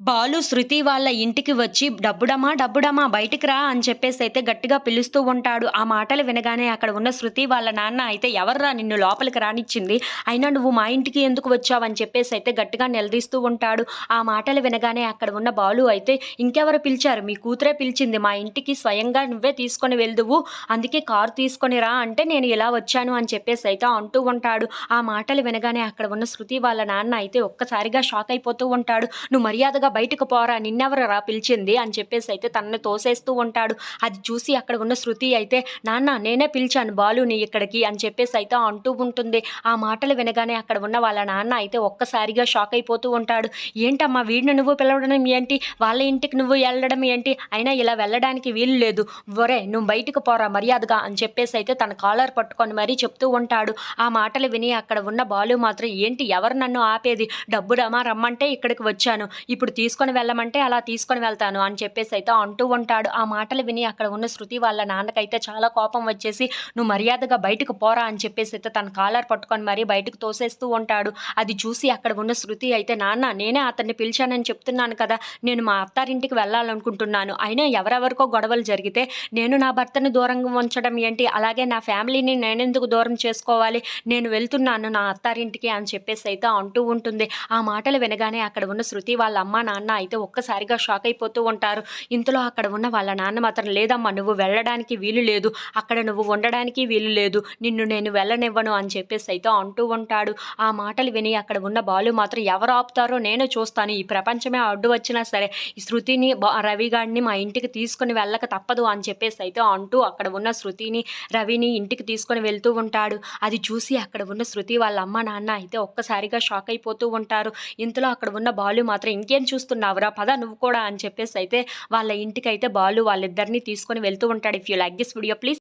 బాలు శృతి వాళ్ళ ఇంటికి వచ్చి డబ్బుడమా డబ్బుడమా బయటికి రా అని చెప్పేసి అయితే గట్టిగా పిలుస్తూ ఉంటాడు. ఆ మాటలు వినగానే అక్కడ ఉన్న శృతి వాళ్ళ నాన్న అయితే ఎవర్రా నిన్ను లోపలికి రానిచ్చింది? అయినా నువ్వు మా ఇంటికి ఎందుకు వచ్చావు? అని చెప్పేసి అయితే గట్టిగా నిలదీస్తూ ఉంటాడు. ఆ మాటలు వినగానే అక్కడ ఉన్న బాలు అయితే ఇంకెవరు పిలిచారు? మీ కూతురే పిలిచింది. మా ఇంటికి స్వయంగా నువ్వే తీసుకొని వెళ్దువు. అందుకే కారు తీసుకొని రా అంటే నేను ఇలా వచ్చాను అని చెప్పేసి అయితే అంటూ ఉంటాడు. ఆ మాటలు వినగానే అక్కడ ఉన్న శృతి వాళ్ళ నాన్న అయితే ఒక్కసారిగా షాక్ అయిపోతూ ఉంటాడు. నువ్వు మర్యాదగా బయటకు పోరా నిన్నెవరరా పిలిచింది అని చెప్పేసి అయితే తనని తోసేస్తూ ఉంటాడు. అది చూసి అక్కడ ఉన్న శృతి అయితే నాన్న నేనే పిలిచాను బాలుని ఇక్కడికి అని చెప్పేసి అయితే అంటూ ఉంటుంది. ఆ మాటలు వినగానే అక్కడ ఉన్న వాళ్ళ నాన్న అయితే ఒక్కసారిగా షాక్ అయిపోతూ ఉంటాడు. ఏంటమ్మా వీడిని నువ్వు పిలవడం ఏంటి? వాళ్ళ ఇంటికి నువ్వు వెళ్ళడం ఏంటి? అయినా ఇలా వెళ్ళడానికి వీలు లేదు. ఒరే నువ్వు బయటకు పోరా మర్యాదగా అని చెప్పేసి అయితే తన కాలర్ పట్టుకొని మరీ చెప్తూ ఉంటాడు. ఆ మాటలు విని అక్కడ ఉన్న బాలు మాత్రం ఏంటి ఎవరు నన్ను ఆపేది? డబ్బు రమ్మా రమ్మంటే ఇక్కడికి వచ్చాను. ఇప్పుడు తీసుకొని వెళ్ళమంటే అలా తీసుకొని వెళ్తాను అని చెప్పేసి అయితే అంటూ ఉంటాడు. ఆ మాటలు విని అక్కడ ఉన్న శృతి వాళ్ళ నాన్నకైతే చాలా కోపం వచ్చేసి నువ్వు మర్యాదగా బయటకు పోరా అని చెప్పేసి అయితే తన కాలర్ పట్టుకొని మరీ బయటకు తోసేస్తూ ఉంటాడు. అది చూసి అక్కడ ఉన్న శృతి అయితే నాన్న నేనే అతన్ని పిలిచానని చెప్తున్నాను కదా నేను మా అత్తారింటికి వెళ్ళాలనుకుంటున్నాను. అయినా ఎవరెవరికో గొడవలు జరిగితే నేను నా భర్తను దూరంగా ఉంచడం ఏంటి? అలాగే నా ఫ్యామిలీని నేనెందుకు దూరం చేసుకోవాలి? నేను వెళ్తున్నాను నా అత్తారింటికి అని చెప్పేసి అయితే అంటూ ఉంటుంది. ఆ మాటలు వినగానే అక్కడ ఉన్న శృతి వాళ్ళ అమ్మ నాన్న అయితే ఒక్కసారిగా షాక్ అయిపోతూ ఉంటారు. ఇంతలో అక్కడ ఉన్న వాళ్ళ నాన్న మాత్రం లేదమ్మా నువ్వు వెళ్ళడానికి వీలు లేదు. అక్కడ నువ్వు ఉండడానికి వీలు లేదు. నిన్ను నేను వెళ్ళనివ్వను అని చెప్పేసి అయితే అంటూ ఉంటాడు. ఆ మాటలు విని అక్కడ ఉన్న బాలు మాత్రం ఎవరు ఆపుతారో నేను చూస్తాను. ఈ ప్రపంచమే అడ్డు వచ్చినా సరే ఈ శృతిని రవి గారిని మా ఇంటికి తీసుకుని వెళ్ళక తప్పదు అని చెప్పేసి అయితే అంటూ అక్కడ ఉన్న శృతిని రవిని ఇంటికి తీసుకొని వెళ్తూ ఉంటాడు. అది చూసి అక్కడ ఉన్న శృతి వాళ్ళ అమ్మ నాన్న అయితే ఒక్కసారిగా షాక్ అయిపోతూ ఉంటారు. ఇంతలో అక్కడ ఉన్న బాలు మాత్రం ఇంకేం చూస్తున్నావురా పద నువ్వు కూడా అని చెప్పేసి అయితే వాళ్ళ ఇంటికి అయితే బాలు వాళ్ళిద్దరిని తీసుకొని వెళ్తూ ఉంటాడు. If you like this video please